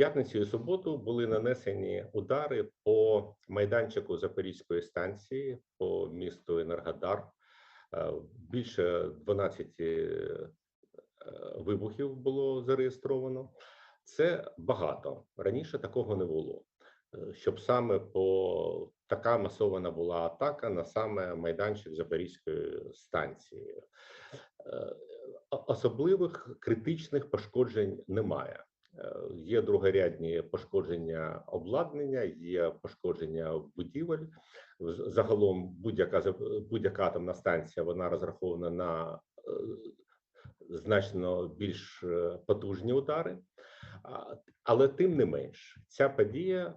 п'ятницю і суботу були нанесені удари по майданчику Запорізької станції по місту Енергодар. Е, Більше 12 е, вибухів було зареєстровано. Це багато. Раніше такого не було. Е, Щоб саме по така масована була атака на саме майданчик Запорізької станції. Особливих критичних пошкоджень немає. Е, Є другорядні пошкодження обладнання, є пошкодження будівель. Загалом будь-яка будь-яка атомна станція вона розрахована на е, значно більш е, потужні удари. Але тим не менш, ця подія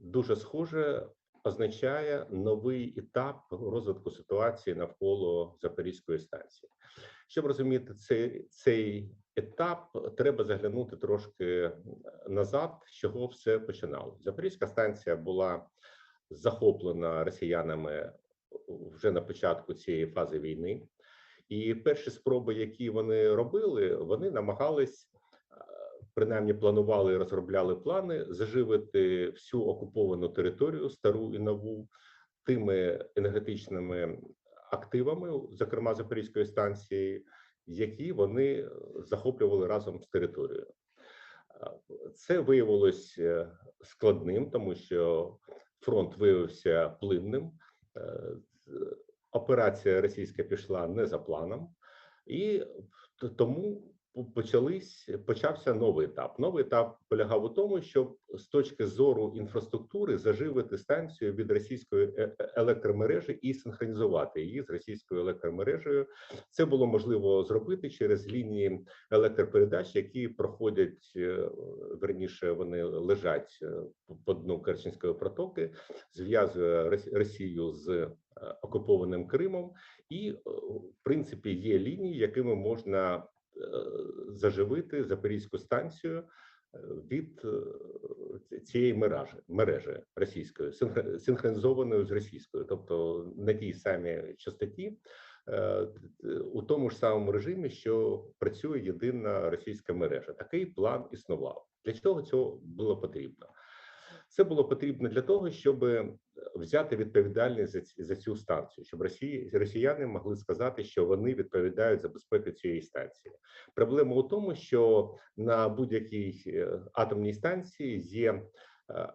дуже схоже означає новий етап розвитку ситуації навколо Запорізької станції. Щоб розуміти цей, цей етап, треба заглянути трошки назад, з чого все починалося. Запорізька станція була захоплена росіянами вже на початку цієї фази війни. І перші спроби, які вони робили, вони намагались е, принаймні планували і розробляли плани заживити всю окуповану територію, стару і нову, тими енергетичними активами, зокрема Запорізької станції, які вони захоплювали разом з територією. Це виявилось е, складним, тому що фронт виявився плинним. Е, Операція російська пішла не за планом, і тому почались почався новий етап. Новий етап полягав у тому, щоб з точки зору інфраструктури заживити станцію від російської е- е- електромережі і синхронізувати її з російською електромережею. Це було можливо зробити через лінії електропередач, які проходять е, верніше, вони лежать по- дну Керченської протоки, зв'язує Рос- Росію з окупованим Кримом, і в принципі є лінії, якими можна заживити Запорізьку станцію е, від е, цієї мережі, мережі російської, синхро- синхронізованої з російською, тобто на тій самій частоті, е, у тому ж самому режимі, що працює єдина російська мережа. Такий план існував. Для чого цього було потрібно? Це було потрібно для того, щоб взяти відповідальність за, ці- за цю станцію, щоб Росії росіяни могли сказати, що вони відповідають за безпеку цієї станції. Проблема у тому, що на будь-якій е, атомній станції є, е,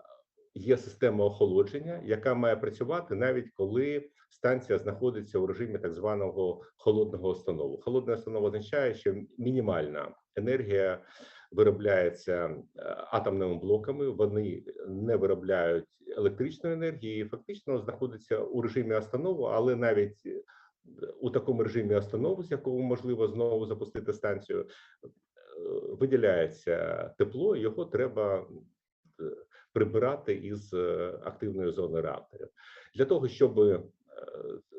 є система охолодження, яка має працювати навіть коли станція знаходиться у режимі так званого холодного установу. Холодна установа означає, що мінімальна енергія виробляється е, атомними блоками. Вони не виробляють електричної енергії, фактично знаходиться у режимі останову, але навіть е, у такому режимі останову, з якого можливо знову запустити станцію, е, виділяється тепло, його треба прибирати із активної зони реакторів. Для того щоб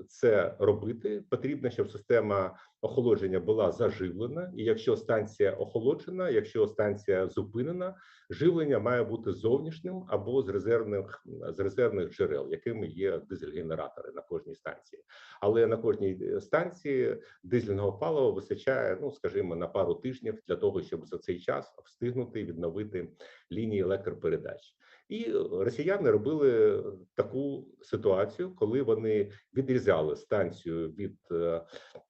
це робити, потрібно, щоб система охолодження була заживлена. І якщо станція охолоджена, якщо станція зупинена, живлення має бути зовнішнім або з резервних з резервних джерел, якими є дизель-генератори на кожній станції. Але на кожній е, станції дизельного палива вистачає, ну скажімо, на пару тижнів для того, щоб за цей час встигнути відновити лінії електропередач. І росіяни робили таку ситуацію, коли вони відрізали станцію від е,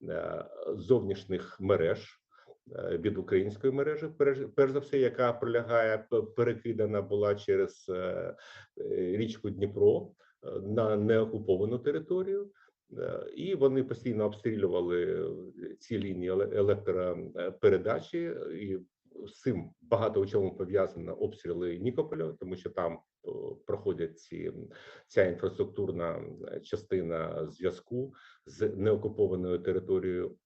е, зовнішніх мереж е, від української мережі, перш- за все, яка пролягає перекидана була через е, е, річку Дніпро на неокуповану територію. І вони постійно обстрілювали ці лінії електропередачі, і з цим багато у чому пов'язано обстріли Нікополя, тому що там проходять ці ця інфраструктурна частина зв'язку з неокупованою територією.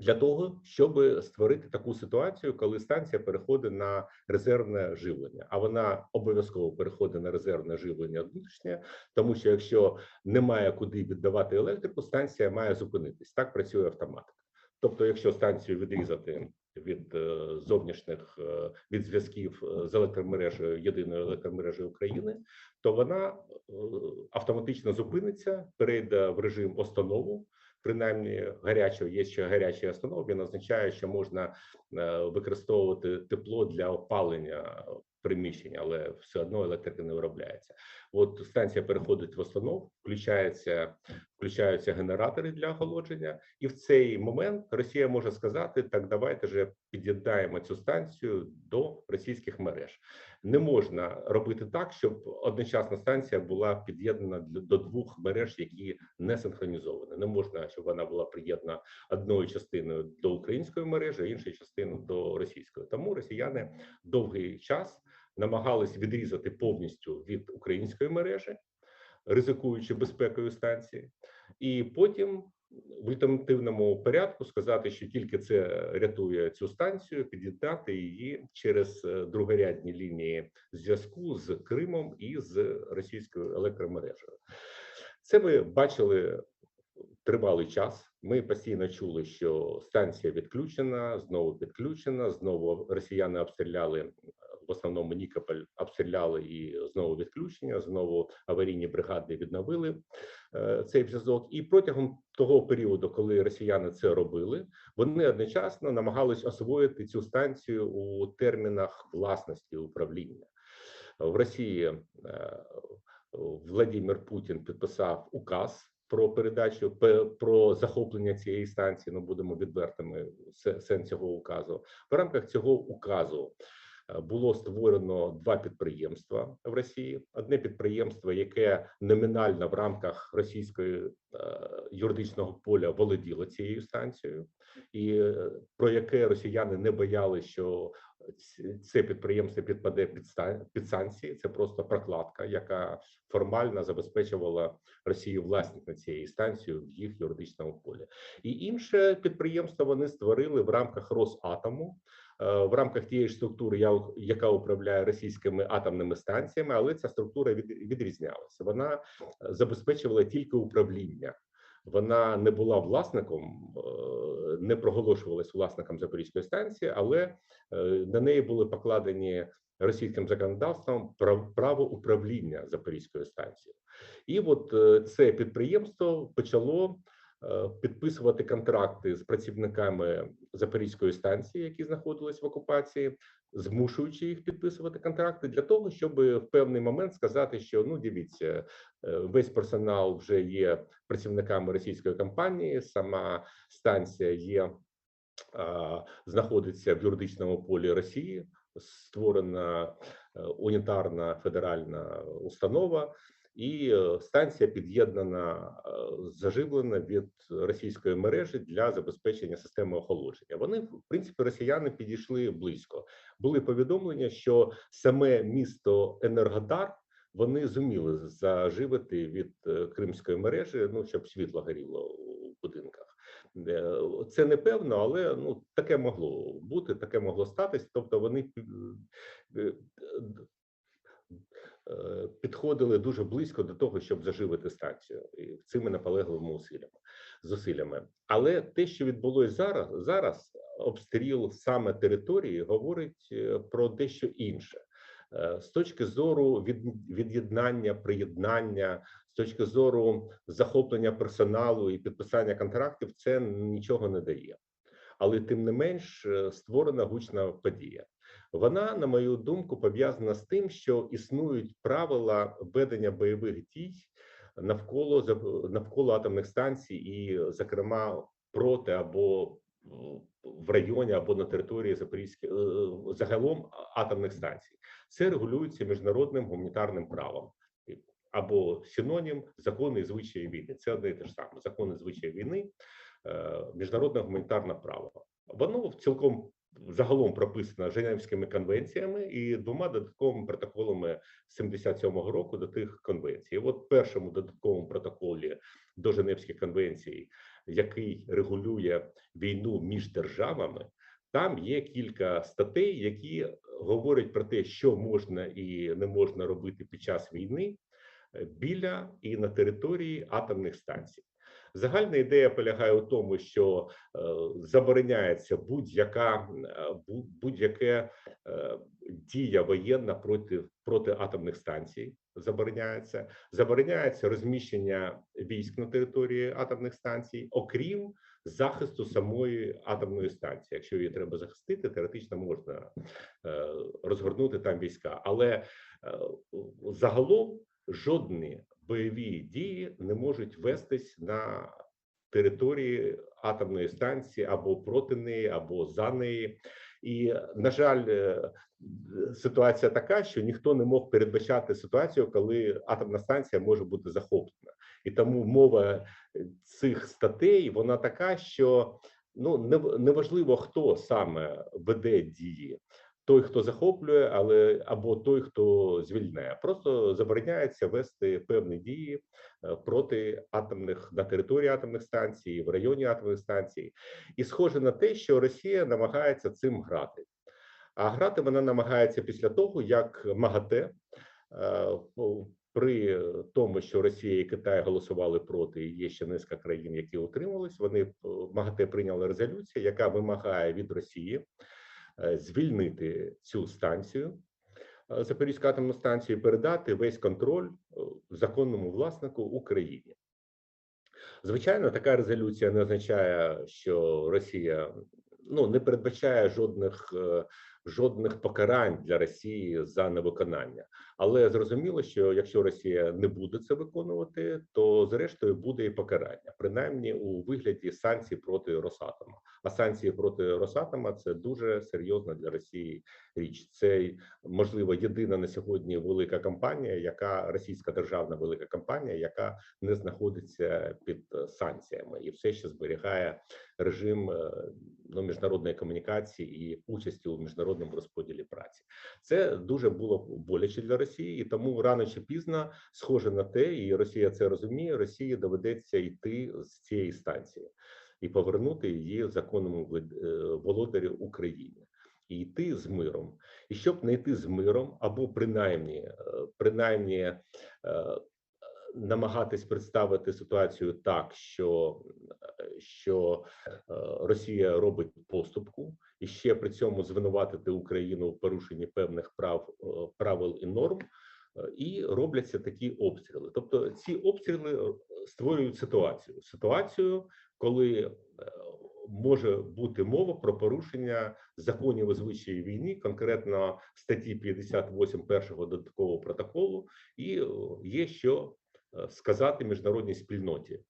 Для того щоб створити таку ситуацію, коли станція переходить на резервне живлення, а вона обов'язково переходить на резервне живлення внутрішнє, тому що якщо немає куди віддавати електрику, станція має зупинитись. Так працює автоматика. Тобто, якщо станцію відрізати від е, зовнішніх е, від зв'язків е, з електромережею єдиною електромережею України, то вона автоматично зупиниться, перейде в режим останову. Принаймні гарячого є ще гарячий остановки, Він означає, що можна е, використовувати тепло для опалення приміщення, але все одно електрика не виробляється. От станція переходить в основну, включається, включаються генератори для охолодження, і в цей момент Росія може сказати: так, давайте же під'єднаємо цю станцію до російських мереж. Не можна робити так, щоб одночасна станція була під'єднана до двох мереж, які не синхронізовані. Не можна, щоб вона була приєднана одною частиною до української мережі, а іншою частиною до російської. Тому росіяни довгий час намагались відрізати повністю від української мережі, ризикуючи безпекою станції, і потім в альтернативному порядку сказати, що тільки це рятує цю станцію, під'єднати її через е, другорядні лінії зв'язку з Кримом і з російською електромережею. Це ми бачили тривалий час. Ми постійно чули, що станція відключена, знову підключена. Знову росіяни обстріляли е, в основному Нікополь, обстріляли і знову відключення. Знову аварійні бригади відновили е, цей зв'язок. І протягом того періоду, коли росіяни це робили, вони одночасно намагались освоїти цю станцію у термінах власності управління в Росії. е, Владимир Путін підписав указ про передачу пе- про захоплення цієї станції. Ну будемо відвертими. се- Сенс цього указу в рамках цього указу було створено два підприємства в Росії. Одне підприємство, яке номінально в рамках російської е, юридичного поля володіло цією станцією, і е, про яке росіяни не бояли, що це підприємство підпаде під під санкції. Це просто прокладка, яка формально забезпечувала Росію власність на цієї станції в їх юридичному полі. І інше підприємство вони створили в рамках Росатому. Е, В рамках тієї ж структури, яка управляє російськими атомними станціями, але ця структура від, відрізнялася. Вона е, забезпечувала тільки управління. Вона не була власником, е, не проголошувалась власником Запорізької станції, але на неї були покладені російським законодавством прав- право управління Запорізькою станцією. І от це підприємство почало підписувати контракти з працівниками Запорізької станції, які знаходились в окупації, змушуючи їх підписувати контракти для того, щоб в певний момент сказати, що ну дивіться, е, весь персонал вже є працівниками російської компанії, сама станція є знаходиться в юридичному полі Росії, створена е, унітарна федеральна установа, і е, станція під'єднана е, заживлена від російської мережі для забезпечення системи охолодження. Вони, в принципі, росіяни підійшли близько. Були повідомлення, що саме місто Енергодар. Вони зуміли заживити від е, кримської мережі, ну щоб світло горіло у будинках. Це не певно, але ну таке могло бути, таке могло статись. Тобто вони підходили дуже близько до того, щоб заживити станцію цими наполегливими усиллями зусиллями. Але те, що відбулося зараз, зараз обстріл саме території, говорить е, про дещо інше. Е, З точки зору від, від'єднання, приєднання, з точки зору захоплення персоналу і підписання контрактів, це нічого не дає. Але тим не менш е, створена гучна подія. Вона, на мою думку, пов'язана з тим, що існують правила ведення бойових дій навколо навколо атомних станцій, і, зокрема, проти або в районі або на території Запорізької е, загалом атомних станцій. Це регулюється міжнародним гуманітарним правом або синонім закони і звичаї війни. Це одне і те ж саме. Закони звичаї війни, е, міжнародне гуманітарне право. Воно цілком загалом прописано Женевськими конвенціями і двома додатковими протоколами 77-го року до тих конвенцій. От першому додатковому протоколі до Женевських конвенцій, який регулює війну між державами, там є кілька статей, які говорять про те, що можна і не можна робити під час війни е, біля і на території атомних станцій. Загальна ідея полягає у тому, що е, забороняється будь-яка е, бу- будь-яке е, дія воєнна проти проти атомних станцій. Забороняється, забороняється розміщення військ на території атомних станцій, окрім захисту самої атомної станції. Якщо її треба захистити, теоретично можна розгорнути там війська, але загалом жодні бойові дії не можуть вестись на території атомної станції або проти неї, або за неї. І на жаль, е, ситуація така, що ніхто не мог передбачати ситуацію, коли атомна станція може бути захоплена, і тому мова цих статей вона така, що ну неважливо, хто саме веде дії. Той, хто захоплює, але або той, хто звільняє, просто забороняється вести певні дії е, проти атомних на території атомних станцій, в районі атомних станцій, і схоже на те, що Росія намагається цим грати. А грати вона намагається після того, як МАГАТЕ е, при тому, що Росія і Китай голосували проти, і є ще низка країн, які утримались. Вони е, МАГАТЕ прийняли резолюцію, яка вимагає від Росії звільнити цю станцію. е, Запорізьку атомну станцію і передати весь контроль е, законному власнику Україні. Звичайно, така резолюція не означає, що Росія ну не передбачає жодних е, жодних покарань для Росії за невиконання. Але зрозуміло, що якщо Росія не буде це виконувати, то зрештою буде і покарання, принаймні у вигляді санкцій проти Росатома. А санкції проти Росатома це дуже серйозна для Росії річ. Це можливо єдина на сьогодні велика компанія, яка російська державна велика компанія, яка не знаходиться під санкціями і все ще зберігає режим е, ну, міжнародної комунікації і участі у міжнародному розподілі праці. Це дуже було боляче для Росії, і тому рано чи пізно, схоже на те, і Росія це розуміє. Росії доведеться йти з цієї станції і повернути її законному влад- е, володарю Україні. І йти з миром, і щоб не йти з миром, або принаймні, е, принаймні е, намагатись представити ситуацію так, що, що е, Росія робить поступку, і ще при цьому звинуватити Україну в порушенні певних прав е, правил і норм, е, і робляться такі обстріли. Тобто ці обстріли створюють ситуацію. Ситуацію, коли може бути мова про порушення законів і звичаїв війни, конкретно статті 58 першого додаткового протоколу, і є що сказати міжнародній спільноті.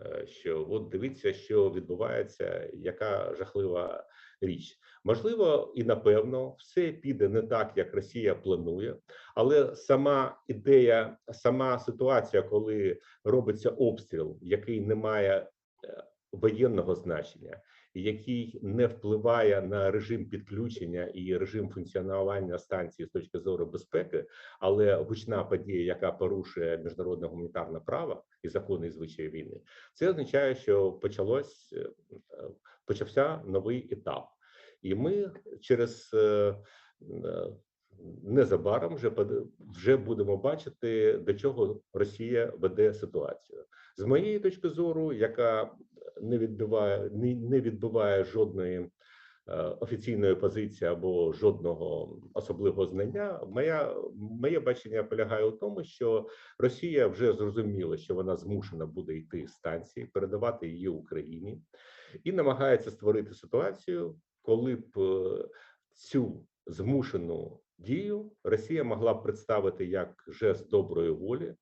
Е, Що от дивіться, що відбувається, яка жахлива річ. Можливо, і напевно, все піде не так, як Росія планує, але сама ідея, сама ситуація, коли робиться обстріл, який не має е, воєнного значення, який не впливає на режим підключення і режим функціонування станції з точки зору безпеки, але гучна подія, яка порушує міжнародне гуманітарне право і закони і звичаї війни, це означає, що почалось е, почався новий етап, і ми через е, е, незабаром вже вже будемо бачити, до чого Росія веде ситуацію. З моєї точки зору, яка не відбиває не, відбиває жодної е, офіційної позиції або жодного особливого знання. Моя моє бачення полягає у тому, що Росія вже зрозуміла, що вона змушена буде йти з станції, передавати її Україні, і намагається створити ситуацію, коли б е, цю змушену дію Росія могла б представити як жест доброї волі,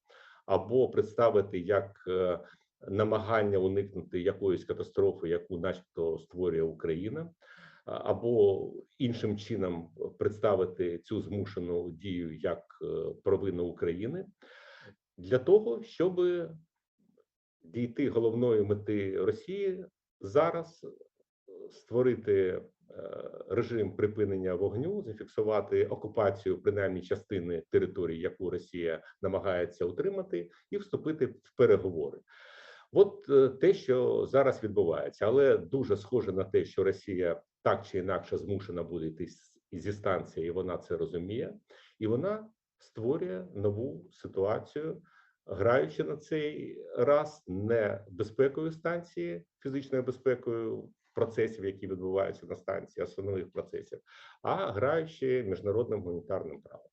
або представити як е, намагання уникнути якоїсь катастрофи, яку, начебто, створює Україна, або іншим чином представити цю змушену дію як е, провину України для того, щоб дійти головної мети Росії зараз створити е, режим припинення вогню, зафіксувати окупацію принаймні частини території, яку Росія намагається утримати, і вступити в переговори. От е, те, що зараз відбувається, але дуже схоже на те, що Росія так чи інакше змушена буде йти зі станції, і вона це розуміє, і вона створює нову ситуацію, граючи на цей раз не безпекою станції, фізичною безпекою процесів, які відбуваються на станції, основних процесів, а граючи міжнародним гуманітарним правом.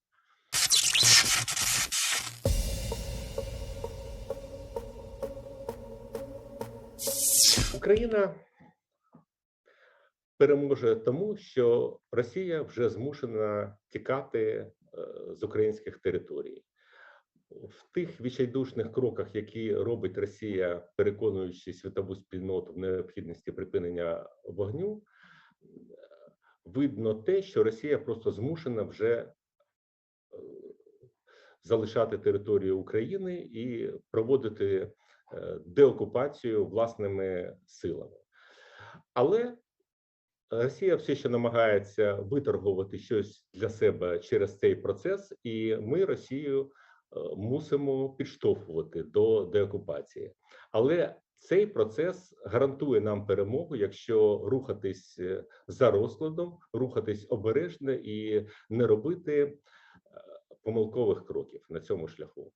Україна переможе тому, що Росія вже змушена тікати е, з українських територій. В тих відчайдушних кроках, які робить Росія, переконуючи світову спільноту в необхідності припинення вогню, видно те, що Росія просто змушена вже е, залишати територію України і проводити деокупацію власними силами. Але Росія все ще намагається виторгувати щось для себе через цей процес, і ми Росію е, мусимо підштовхувати до деокупації. Але цей процес гарантує нам перемогу, якщо рухатись е, за розкладом, рухатись обережно і не робити е, помилкових кроків на цьому шляху.